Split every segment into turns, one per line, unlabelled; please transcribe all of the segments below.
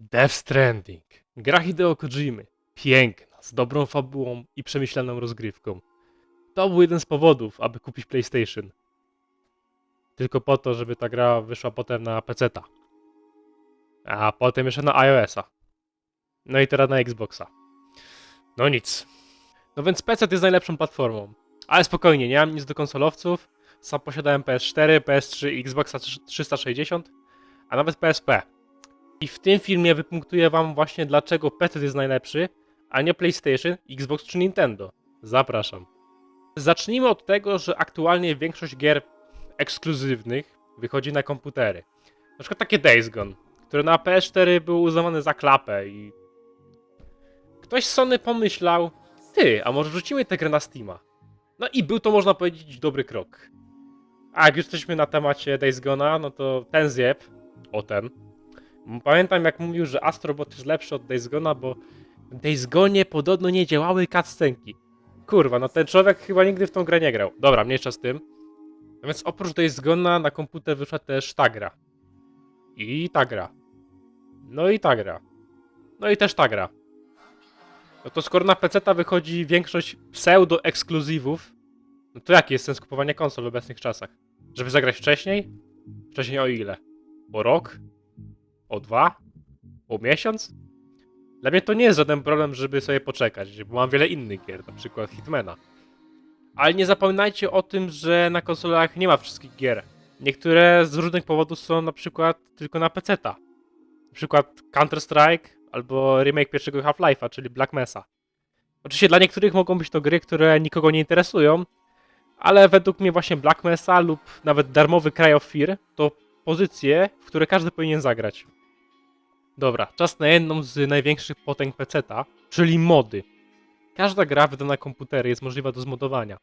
Death Stranding. Gra Hideo Kojimy. Piękna, z dobrą fabułą i przemyślaną rozgrywką. To był jeden z powodów, aby kupić PlayStation. Tylko po to, żeby ta gra wyszła potem na PC-ta. A potem jeszcze na iOS-a. No i teraz na Xboxa. No nic. No więc PC jest najlepszą platformą. Ale spokojnie, nie mam nic do konsolowców. Sam posiadałem PS4, PS3, Xboxa 360, a nawet PSP. I w tym filmie wypunktuję wam właśnie dlaczego PC jest najlepszy, a nie PlayStation, Xbox czy Nintendo. Zapraszam. Zacznijmy od tego, że aktualnie większość gier ekskluzywnych wychodzi na komputery. Na przykład takie Days Gone, które na PS4 były uznawane za klapę i... Ktoś z Sony pomyślał, ty, a może wrzucimy tę grę na Steama? No i był to, można powiedzieć, dobry krok. A jak już jesteśmy na temacie Days Gone'a, no to ten zjeb, o ten, Pamiętam jak mówił, że Astrobot jest lepszy od Days bo w Days Gone'ie podobno nie działały cutscenki. Kurwa, no ten człowiek chyba nigdy w tą grę nie grał. Dobra, mniejsza z tym. No więc oprócz Days na komputer wyszła też ta gra. I ta gra. No i ta gra. No i też ta gra. No to skoro na PC wychodzi większość pseudo-ekskluzywów, no to jaki jest sens kupowania konsol w obecnych czasach? Żeby zagrać wcześniej? Wcześniej o ile? O rok? O dwa? O miesiąc? Dla mnie to nie jest żaden problem, żeby sobie poczekać, bo mam wiele innych gier, na przykład Hitmana. Ale nie zapominajcie o tym, że na konsolach nie ma wszystkich gier. Niektóre z różnych powodów są na przykład tylko na PC-ta. Na przykład Counter-Strike albo remake pierwszego Half-Life'a, czyli Black Mesa. Oczywiście dla niektórych mogą być to gry, które nikogo nie interesują, ale według mnie właśnie Black Mesa lub nawet darmowy Cry of Fear to pozycje, w które każdy powinien zagrać. Dobra, czas na jedną z największych potęg PC-ta, czyli mody. Każda gra wydana na komputery jest możliwa do zmodowania.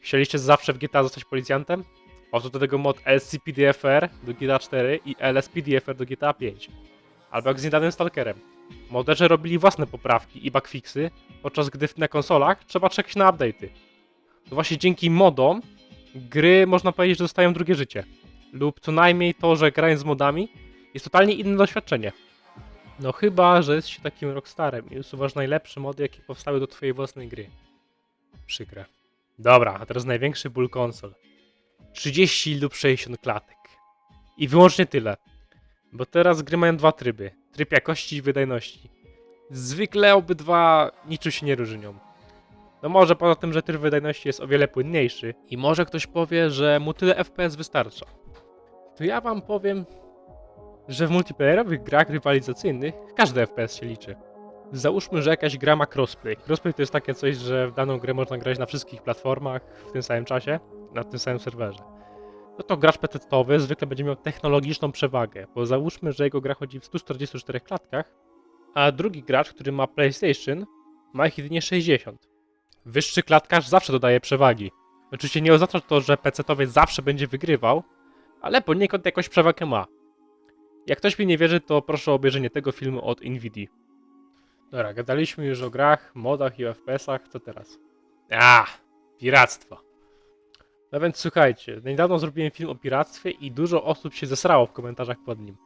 Chcieliście zawsze w GTA zostać policjantem? Oto do tego mod LCPDFR do GTA 4 i LSPDFR do GTA 5. Albo jak z niedawnym Stalkerem. Moderzy robili własne poprawki i bugfixy, podczas gdy na konsolach trzeba czekać na update'y. To właśnie dzięki modom gry można powiedzieć, że dostają drugie życie. Lub co najmniej to, że grając z modami jest totalnie inne doświadczenie. No chyba, że jest się takim rockstarem i usuwasz najlepsze mody, jakie powstały do twojej własnej gry. Przykre. Dobra, a teraz największy ból konsol. 30 lub 60 klatek. I wyłącznie tyle. Bo teraz gry mają dwa tryby. Tryb jakości i wydajności. Zwykle obydwa niczym się nie różnią. No może poza tym, że tryb wydajności jest o wiele płynniejszy i może ktoś powie, że mu tyle FPS wystarcza. To ja wam powiem, że w multiplayerowych grach rywalizacyjnych każdy FPS się liczy. Załóżmy, że jakaś gra ma crossplay. Crossplay to jest takie coś, że w daną grę można grać na wszystkich platformach w tym samym czasie, na tym samym serwerze. No to gracz PC-towy zwykle będzie miał technologiczną przewagę, bo załóżmy, że jego gra chodzi w 144 klatkach, a drugi gracz, który ma PlayStation, ma ich jedynie 60. Wyższy klatkarz zawsze dodaje przewagi. Oczywiście nie oznacza to, że PC-towiec zawsze będzie wygrywał, ale poniekąd jakąś przewagę ma. Jak ktoś mi nie wierzy, to proszę o obejrzenie tego filmu od Nvidia. Dobra, gadaliśmy już o grach, modach i FPS-ach, co teraz? A, piractwo. No więc słuchajcie, niedawno zrobiłem film o piractwie i dużo osób się zesrało w komentarzach pod nim.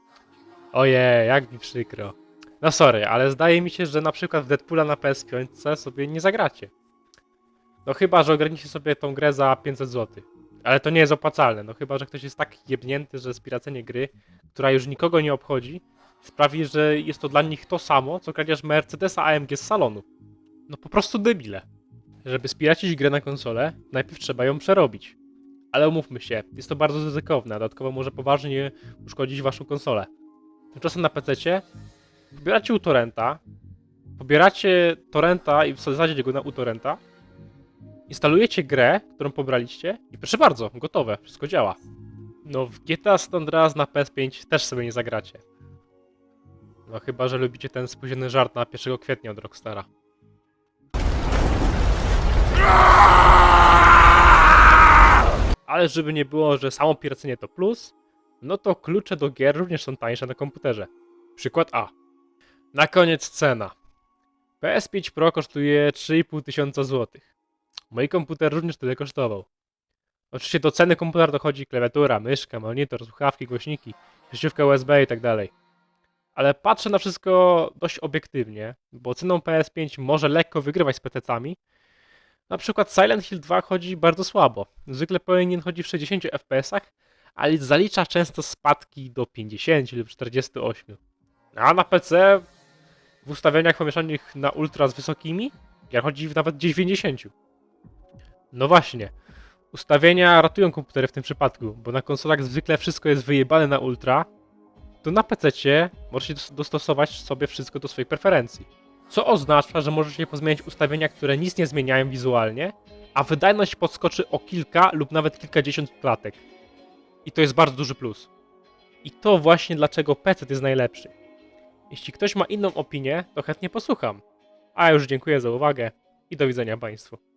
Ojej, jak mi przykro. No sorry, ale zdaje mi się, że na przykład w Deadpoola na PS5 sobie nie zagracie. No chyba, że ogranicie sobie tą grę za 500 zł. Ale to nie jest opłacalne, no chyba, że ktoś jest tak jebnięty, że spiracenie gry, która już nikogo nie obchodzi, sprawi, że jest to dla nich to samo, co kradzież Mercedesa AMG z salonu. No po prostu debile. Żeby spiracić grę na konsolę, najpierw trzeba ją przerobić. Ale umówmy się, jest to bardzo ryzykowne, a dodatkowo może poważnie uszkodzić waszą konsolę. Tymczasem na PC pobieracie u torrenta, pobieracie torrenta i wsadzacie go na u torrenta, instalujecie grę, którą pobraliście i proszę bardzo, gotowe, wszystko działa. No w GTA San Andreas na PS5 też sobie nie zagracie. No chyba, że lubicie ten spóźniony żart na 1 kwietnia od Rockstara. Ale żeby nie było, że samo piracenie to plus, no to klucze do gier również są tańsze na komputerze. Przykład A. Na koniec cena. PS5 Pro kosztuje 3,5 tysiąca złotych. Mój komputer również tyle kosztował. Oczywiście do ceny komputera dochodzi klawiatura, myszka, monitor, słuchawki, głośniki, sieciówka USB i tak dalej. ale patrzę na wszystko dość obiektywnie, bo ceną PS5 może lekko wygrywać z PC-cami. Na przykład Silent Hill 2 chodzi bardzo słabo. Zwykle powinien chodzi w 60 FPS-ach, ale zalicza często spadki do 50 lub 48. A na PC w ustawieniach pomieszanych na ultra z wysokimi, ja chodzi nawet gdzieś w 50. No właśnie. Ustawienia ratują komputery w tym przypadku, bo na konsolach zwykle wszystko jest wyjebane na ultra, to na PC możecie dos- dostosować sobie wszystko do swoich preferencji. Co oznacza, że możecie pozmieniać ustawienia, które nic nie zmieniają wizualnie, a wydajność podskoczy o kilka lub nawet kilkadziesiąt klatek. I to jest bardzo duży plus. I to właśnie dlaczego PC jest najlepszy. Jeśli ktoś ma inną opinię, to chętnie posłucham. A już dziękuję za uwagę i do widzenia Państwu.